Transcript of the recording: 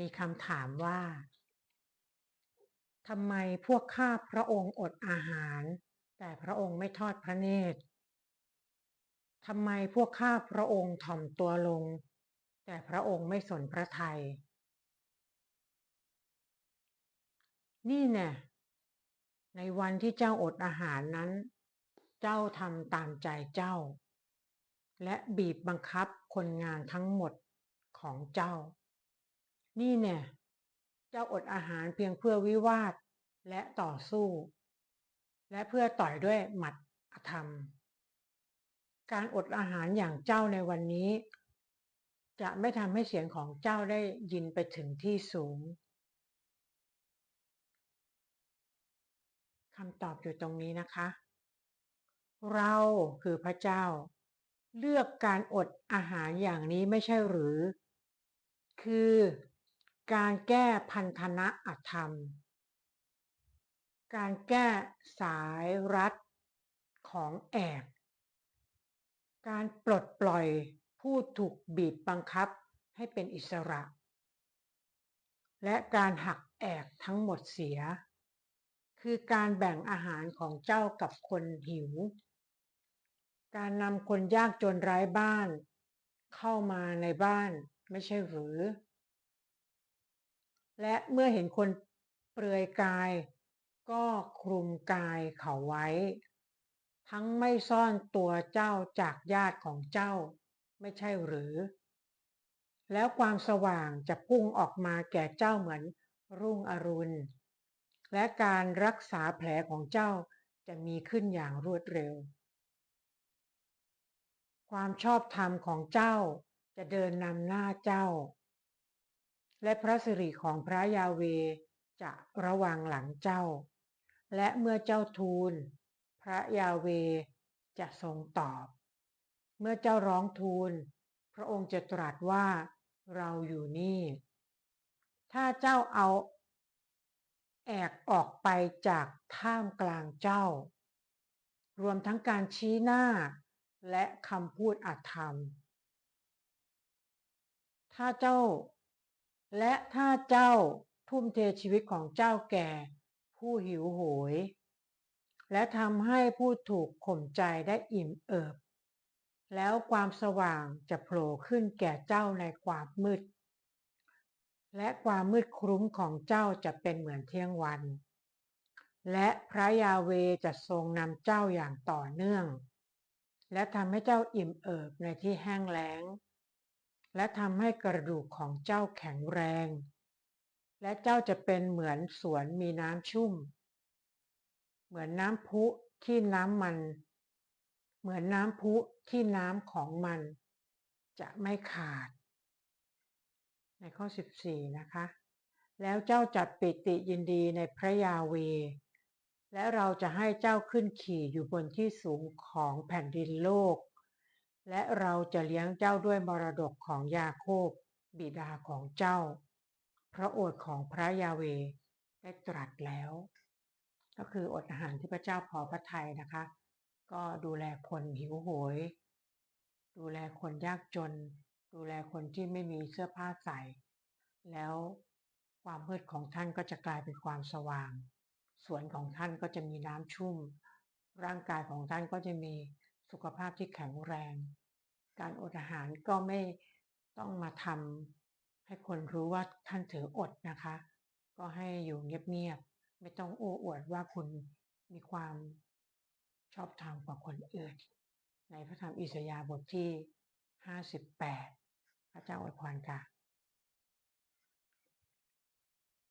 มีคำถามว่าทำไมพวกข้าพระองค์อดอาหาร แต่พระองค์ไม่ทอดพระเนตรทำไมพวกข้าพระองค์ถ่อมตัวลง แต่พระองค์ไม่สนพระทยัยนี่แน่ในวันที่เจ้าอดอาหารนั้น เจ้าทำตามใจเจ้า และบีบบังคับคนงานทั้งหมดของเจ้า นี่แน่เจ้าอดอาหารเพียงเพื่อวิวาทและต่อสู้ และเพื่อต่อยด้วยหมัดอธรรม การอดอาหารอย่างเจ้าในวันนี้ จะไม่ทำให้เสียงของเจ้าได้ยินไปถึงที่สูงคำตอบอยู่ตรงนี้นะคะ เราคือพระเจ้า เลือกการอดอาหารอย่างนี้ไม่ใช่หรือ คือ การแก้พันธนะอธรรม การแก้สายรัดของแอก การปลดปล่อยผู้ถูกบีบบังคับให้เป็นอิสระ และการหักแอกทั้งหมดเสีย คือการแบ่งอาหารของเจ้ากับคนหิว การนำคนยากจนไร้บ้าน เข้ามาในบ้านไม่ใช่หรือ และเมื่อเห็นคนเปลือยกาย ก็คลุมกายเขาไว้ ทั้งไม่ซ่อนตัวเจ้าจากญาติของเจ้า ไม่ใช่หรือ แล้วความสว่างจะพุ่งออกมาแก่เจ้าเหมือนรุ่งอรุณ และการรักษาแผลของเจ้าจะมีขึ้นอย่างรวดเร็ว ความชอบธรรมของเจ้าจะเดินนำหน้าเจ้า และพระสิริของพระยาเวจะระวังหลังเจ้า และเมื่อเจ้าทูล พระยาเวจะทรงตอบ เมื่อเจ้าร้องทูล พระองค์จะตรัสว่าเราอยู่นี่ ถ้าเจ้าเอา แอกออกไปจากท่ามกลางเจ้า รวมทั้งการชี้หน้า และคำพูดอาธรรม ถ้าเจ้า และถ้าเจ้าทุ่มเทชีวิตของเจ้าแก่ ผู้หิวโหย และทำให้ผู้ถูกข่มใจได้อิ่มเอิบ แล้วความสว่างจะโผล่ขึ้นแก่เจ้าในความมืด และความมืดครุ้มของเจ้าจะเป็นเหมือนเที่ยงวัน และพระยาเวจะทรงนำเจ้าอย่างต่อเนื่อง และทำให้เจ้าอิ่มเอิบในที่แห้งแล้ง และทำให้กระดูกของเจ้าแข็งแรง และเจ้าจะเป็นเหมือนสวนมีน้ำชุ่ม เหมือนน้ำพุที่น้ำมัน เหมือนน้ำพุที่น้ำของมัน จะไม่ขาด ในข้อ 14 นะคะ แล้วเจ้าจัดปิติยินดีในพระยาเว และเราจะให้เจ้าขึ้นขี่อยู่บนที่สูงของแผ่นดินโลก และเราจะเลี้ยงเจ้าด้วยมรดกของยาโคบ บิดาของเจ้า พระโอษฐ์ของพระยาเวได้ตรัสแล้ว ก็คืออดอาหารที่พระเจ้าพอพระทัยนะคะ ก็ดูแลคนหิวโหย ดูแลคนยากจน ดูแลคนที่ไม่มีเสื้อผ้าใส่ แล้วความมืดของท่านก็จะกลายเป็นความสว่าง สวนของท่านก็จะมีน้ำชุ่ม ร่างกายของท่านก็จะมี สุขภาพที่แข็งแรง การอดอาหารก็ไม่ต้องมาทำให้คนรู้ว่าท่านถืออดนะคะ ก็ให้อยู่เงียบๆไม่ต้องโอ้อวดว่าคุณมีความชอบธรรมกว่าคนอื่น ในพระธรรมอิสยาห์บทที่ 58 พระเจ้าอวยพรค่ะ